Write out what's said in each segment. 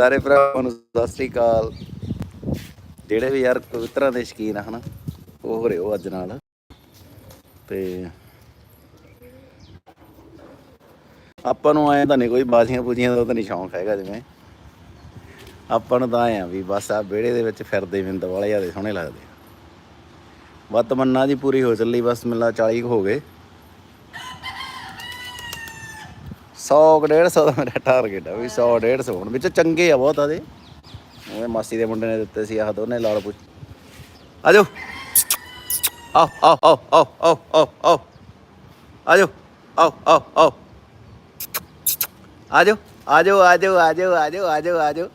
ਸਾਰੇ ਭਰਾਵਾਂ ਨੂੰ ਸਤਿ ਸ੍ਰੀ ਅਕਾਲ। ਜਿਹੜੇ ਵੀ ਯਾਰ ਕਬੂਤਰਾਂ ਦੇ ਸ਼ਕੀਨ ਆ ਹਨਾ, ਉਹ ਹੋ ਰਹੇ ਹੋ ਅੱਜ ਨਾਲ। ਤੇ ਆਪਾਂ ਨੂੰ ਆਏ ਤਾਂ ਨਹੀਂ ਕੋਈ ਬਾਜ਼ੀਆਂ ਪੂਜੀਆਂ ਦਾ ਤਾਂ ਨਹੀਂ ਸ਼ੌਂਕ ਹੈਗਾ ਜਿਵੇਂ। ਆਪਾਂ ਨੂੰ ਤਾਂ ਆਏ ਆ ਵੀ ਬਸ ਆ ਵਿਹੜੇ ਦੇ ਵਿੱਚ ਫਿਰਦੇ ਵਿੰਦ ਵਾਲੇ ਜਿਆਦੇ ਸੋਹਣੇ ਲੱਗਦੇ ਆ। ਬਸ ਤਮੰਨਾ ਜੀ ਪੂਰੀ ਹੋ ਚੱਲੀ, ਬਸ ਮਿਲਾ 40 ਕੁ ਹੋ ਗਏ। 100 150 ਦਾ ਮੇਰਾ ਟਾਰਗੇਟ ਆ ਵੀ 100 150 ਹੋਣ ਵਿੱਚ ਚੰਗੇ ਆ ਬਹੁਤ ਆਦੇ। ਉਹ ਮਾਸੀ ਦੇ ਮੁੰਡੇ ਨੇ ਦਿੱਤੇ ਸੀ ਆਹ ਦੋਨੇ ਲਾਲ ਪੁੱਛ। ਆਜੋ ਆਓ ਆਓ ਆਓ ਆਓ ਆਓ ਆਓ ਆਓ। ਆਜੋ ਆਓ ਆਓ ਆਓ। ਆਜੋ ਆਜੋ ਆਜੋ ਆਜੋ ਆਜੋ ਆਜੋ ਆਜੋ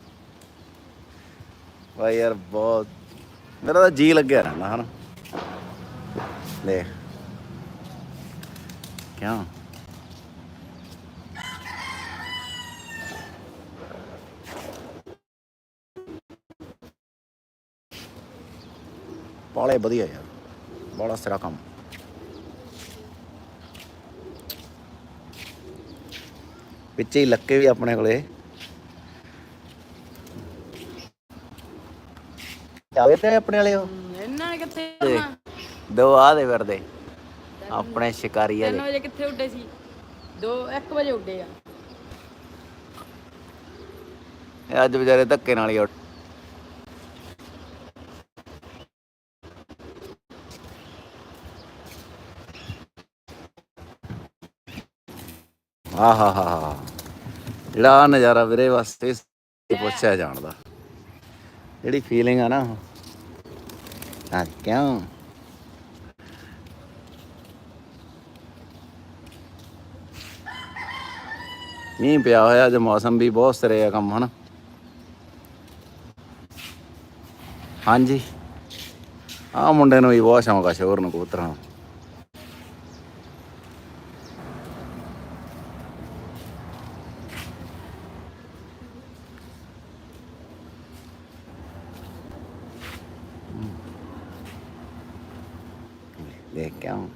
ਵਾਹ ਯਾਰ ਬਹੁਤ ਮੇਰਾ ਤਾਂ ਜੀ ਲੱਗਿਆ ਰਹਿੰਦਾ ਹਨ। ਦੇਖ। ਕਿਉਂ? ਬਾਲੇ ਵਧੀਆ ਯਾਰ ਬੜਾ ਸਿਰਾ ਕੰਮ। ਵਿੱਚੇ ਹੀ ਲੱਕੇ ਵੀ ਆਪਣੇ ਕੋਲੇ। ਆਵੇ ਤੇ ਆਪਣੇ ਵਾਲੇ ਉਹ? ਇਹਨਾਂ ਨੇ ਕਿੱਥੇ? ਦੋ ਆ ਦੇ ਫਿਰਦੇ ਆਪਣੇ ਸ਼ਿਕਾਰੀ ਆ ਤਿੰਨ ਦੇ ਵਜੇ ਕਿੱਥੇ ਉੱਡੇ ਸੀ? 2 1 ਵਜੇ ਉੱਡੇ ਆ। ਇਹ ਅੱਜ ਵਿਚਾਰੇ ਧੱਕੇ ਨਾਲ ਹੀ ਉੱਠ ਆਹ ਹਾ ਜਿਹੜਾ ਆਹ ਨਜ਼ਾਰਾ ਵੀਰੇ ਵਾਸਤੇ ਪੁੱਛਿਆ ਜਾਣਦਾ ਜਿਹੜੀ ਫੀਲਿੰਗ ਆ ਨਾ ਆ ਕਿਉਂ? ਮੀਂਹ ਪਿਆ ਹੋਇਆ, ਅੱਜ ਮੌਸਮ ਵੀ ਬਹੁਤ ਸਿਰੇ ਆ ਕੰਮ, ਹਨ? ਹਾਂਜੀ। ਆ ਮੁੰਡੇ ਨੂੰ ਵੀ ਬਹੁਤ ਸ਼ੌਂਕ ਆ, ਸ਼ੋਰ ਨੂੰ ਕਬੂਤਰਾਂ ਨੂੰ। ਦੇਖ ਕੇ ਆਉਂ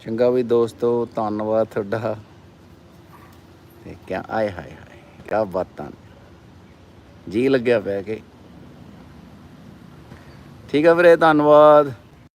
ਚੰਗਾ ਵੀ ਦੋਸਤੋ, ਧੰਨਵਾਦ ਤੁਹਾਡਾ। ਤੇ ਕਿਆ, ਆਏ ਹਾਏ ਹਾਏ, ਕਿਆ ਬਾਤਾਂ ਨੇ। ਜੀ ਲੱਗਿਆ ਪੈ ਕੇ। ਠੀਕ ਆ ਵੀਰੇ, ਧੰਨਵਾਦ।